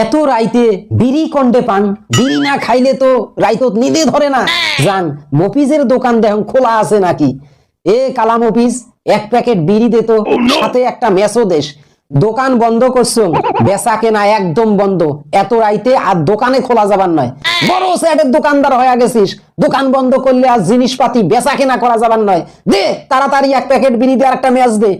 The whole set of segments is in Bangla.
এত রাইতে বিড়ি কন্ডে পান বিড়ি না খাইলে তো রাইতত নিদে ধরে না। জান মফিজের দোকান দেখুন খোলা আছে নাকি? এ কালাম অফিস এক প্যাকেট বিড়ি দে তো সাথে একটা মেসো দেশ দোকান বন্ধ করছ বেচা কেনা একদম বন্ধ। এত রাইতে আর দোকানে খোলা যাবার নয়। বড় সেটের দোকানদার হয়ে গেছিস দোকান বন্ধ করলে আর জিনিসপাতি বেচা কেনা করা যাবার নয়। দে তাড়াতাড়ি এক প্যাকেট বিড়ি দে আর একটা ম্যাচ দে।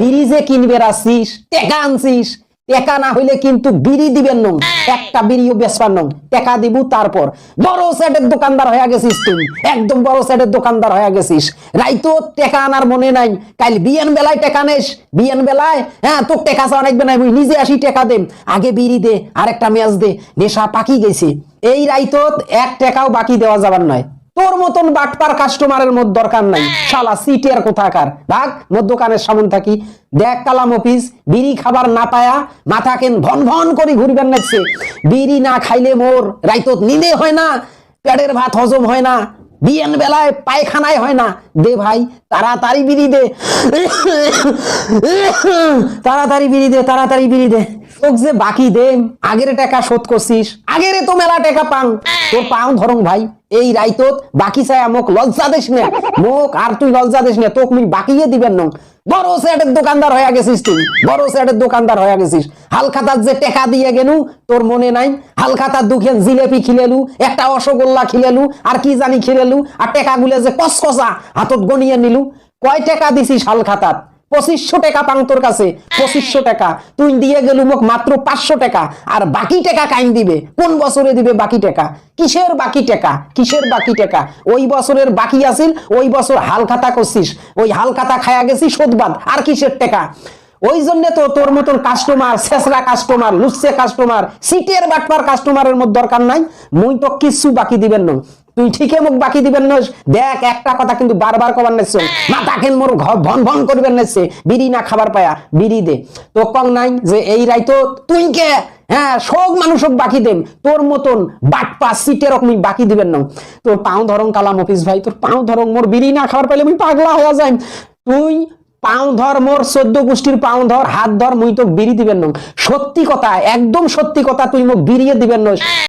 বিড়ি যে কিনবে রাখছিস টেকা আনছিস। টেকা না হইলে কিন্তু বিড়ি দিবেন নং একটা বিড়িও বেচবার নং টেকা দিব তারপর। বড় সেটের দোকানদার হয়ে গেছিস তুই। একদম বড় সেটের দোকানদার হয়ে গেছিস। রাইতো টেকা আনার মনে নাই। কাল বিয়ান বেলায় টেকা নেস। বিয়ান বেলায় হ্যাঁ তোর টেকা চাওয়া লাগবে না। মুই নিজে আসি টেকা দে। আগে বিড়ি দে আরেকটা ম্যাচ দে। নেশা পাকি গেছে। এই রাইতত এক টাকাও বাকি দেওয়া যাবার নয়। তোর মতন বাটপার কাস্টমারের মধ্যে দরকার নাই। শালা সিটের কোথাকার? ভাগ মোর দোকানের সামন থাকি। দেখ, কালাম অফিস বিড়ি খাবার না পায়া, মাথা কেন ভন ভন করে ঘুরবেন নাচছে বিড়ি না খাইলে মোর রাইতত নিদে হয় না, পেটের ভাত হজম হয় না বিয়ান বেলায় পায়খানায় হয় না। দে ভাই, তাড়াতাড়ি বিড়ি দে। তাড়াতাড়ি বিড়ি দে, তাড়াতাড়ি বিড়ি দে। তোক যে বাকি দে, আগের টাকা শোধ করছিস, আগের তো মেলা টাকা পাং। তোর পাও ধরং ভাই, এই রাইতত বাকি চাই মোক লজ্জা দেশ নে। মোক আর তুই লজ্জা দেশ নে, তোক মুই বাকিয়ে দিবেন নং। বড় সেটের দোকানদার হয়ে গেছিস তুই, বড় সেটের দোকানদার হয়ে গেছিস। হালখাতার যে টেকা দিয়ে গেলু তোর মনে নাই? হালখাতার দুখেন জিলেপি খিলেলু, একটা অসগোল্লা খিলেলু, আর কি জানি খিলেলু, আর টেকা গুলে যে কসকসা হাতত গনিয়ে নিলু। কয় টাকা দিছিস হালখাতাত পঁচিশশো টাকা পাং তোর কাছে, পঁচিশশো টাকা। তুই দিয়ে গেলু মোক মাত্র পাঁচশো টাকা, আর বাকি টাকা কাইন দিবে? কোন বছরে দিবে বাকি টাকা? কিসের বাকি টাকা? কিসের বাকি টাকা? ওই বছরের বাকি আছিল, ওই বছর হাল খাতা করছিস। ওই হাল খাতা খায়া গেছিস শোধবাদ আর কিসের টাকা? ওই জন্য তো তোর মতন কাস্টমার শেষরা কাস্টমার লুচ্ছে কাস্টমার সিটের বাটপার কাস্টমারের মধ্যে দরকার নাই। মুই তো কিচ্ছু বাকি দিবেন না। তুই ঠিকই মুখ বাকি দিবেন না। দেখ, একটা কথা কিন্তু বারবার কবার নেছ। মাথা খেন মোর ঘর ভন ভন করবেন নেছে। বিড়ি না খাবার পায়া, বিড়ি দে। তো কং নাই যে এই রাইতো তুই কে? হ্যাঁ সব মানুষক বাকি দেন। তোর মতন বাটপা সিটের রকমই বাকি দিবেন না। তোর পাও ধরং কালাম অফিস ভাই, তোর পাও ধরং মোর বিড়ি না খাবার পাইলে আমি পাগলা হয়ে যাই তুই পাও ধর মোর চোদ্দ গোষ্ঠীর পাও ধর, হাত ধর, মুই তো বিড়ি দিবেন না। সত্যি কথা, একদম সত্যি কথা, তুই মোক বিড়িয়ে দিবেন না।